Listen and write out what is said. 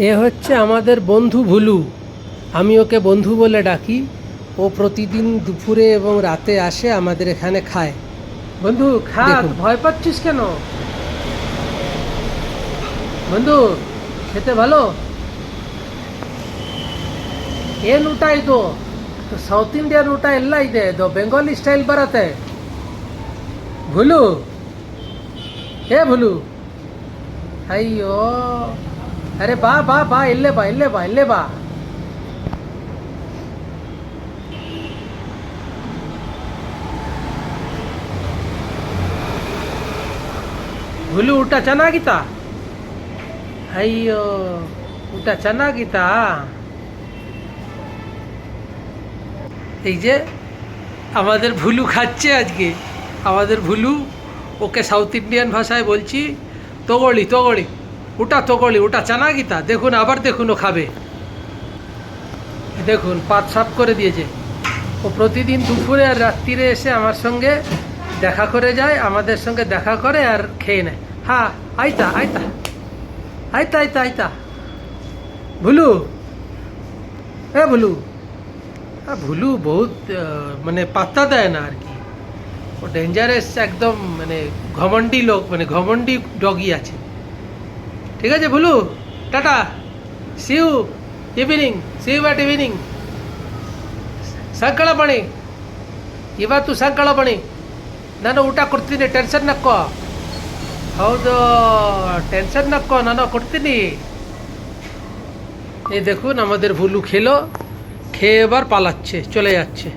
এ হচ্ছে আমাদের বন্ধু ভুলু আমি ওকে বন্ধু বলে ডাকি ও প্রতিদিন দুপুরে এবং রাতে আসে আমাদের এখানে খায় বন্ধু খা দেখুন। ভয় পাচ্ছিস কেন বন্ধু খেতে ভালো ಏನ್ ಊಟ ಇದು ಸೌತ್ ಇಂಡಿಯನ್ ಊಟ ಎಲ್ಲ ಇದೆ ಇದು ಬೆಂಗಾಲಿ ಸ್ಟೈಲ್ ಬರತ್ತೆ ಭುಲು ಏ ಭುಲು ಅಯ್ಯೋ ಅರೆ ಬಾ ಬಾ ಬಾ ಇಲ್ಲೇ ಬಾ ಇಲ್ಲೇ ಬಾ ಇಲ್ಲೇ ಬಾ ಭುಲು ಊಟ ಚೆನ್ನಾಗಿತ್ತಾ ಅಯ್ಯೋ ಊಟ ಚೆನ್ನಾಗಿತ್ತಾ এই যে আমাদের ভুলু খাচ্ছে আজকে আমাদের ভুলু ওকে সাউথ ইন্ডিয়ান ভাষায় বলছি তগড়ি তগড়ি ওটা তগড়ি ওটা চানাগিতা। দেখুন, আবার দেখুন ও খাবে। দেখুন, পাত সাফ করে দিয়েছে। ও প্রতিদিন দুপুরে আর রাত্রিরে এসে আমার সঙ্গে দেখা করে যায়, আমাদের সঙ্গে দেখা করে আর খেয়ে নেয়। হ্যাঁ আইতা আইতা। আইতা আইতা আইতা। ভুলু? এ, ভুলু? হ্যাঁ ভুলু বহুত মানে পাত্তা দেয় না আর কি। ও ডেঞ্জারাস একদম মানে ঘমন্ডি লোক মানে ঘমন্ডি ডগি আছে। ঠিক আছে Bhulu tata see you evening see you at evening ಸಂಕಳ ಬಣಿ ಇವತ್ತು ಸಂಕಳ ಬಣಿ ನಾನು ಊಟ ಕೊಡ್ತೀನಿ ಟೆನ್ಷನ್ ನಕ್ಕೋ ಹೌದು টেনশন নক্কো ನಾನು ಕೊಡ್ತೀನಿ এই দেখুন আমাদের ভুলু খেলো খেয়ে এবার পালাচ্ছে চলে যাচ্ছে